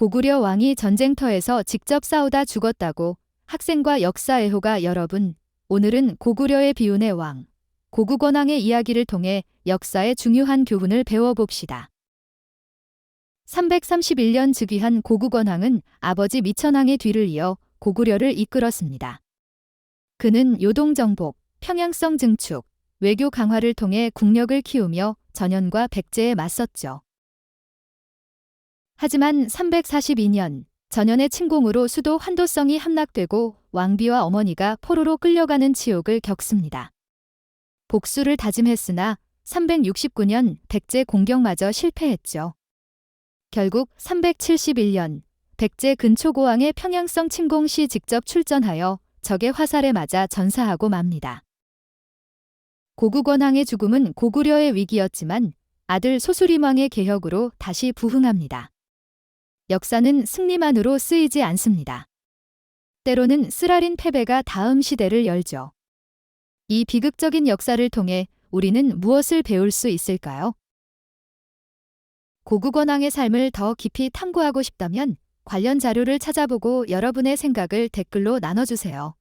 고구려 왕이 전쟁터에서 직접 싸우다 죽었다고 학생과 역사 애호가 여러분, 오늘은 고구려의 비운의 왕, 고구권왕의 이야기를 통해 역사의 중요한 교훈을 배워봅시다. 331년 즉위한 고구권왕은 아버지 미천왕의 뒤를 이어 고구려를 이끌었습니다. 그는 요동정복, 평양성 증축, 외교 강화를 통해 국력을 키우며 전현과 백제에 맞섰죠. 하지만 342년 전현의 침공으로 수도 환도성이 함락되고 왕비와 어머니가 포로로 끌려가는 치욕을 겪습니다. 복수를 다짐했으나 369년 백제 공격마저 실패했죠. 결국 371년 백제 근초고왕의 평양성 침공 시 직접 출전하여 적의 화살에 맞아 전사하고 맙니다. 고구권왕의 죽음은 고구려의 위기였지만 아들 소수림왕의 개혁으로 다시 부흥합니다. 역사는 승리만으로 쓰이지 않습니다. 때로는 쓰라린 패배가 다음 시대를 열죠. 이 비극적인 역사를 통해 우리는 무엇을 배울 수 있을까요? 고구권왕의 삶을 더 깊이 탐구하고 싶다면 관련 자료를 찾아보고 여러분의 생각을 댓글로 나눠주세요.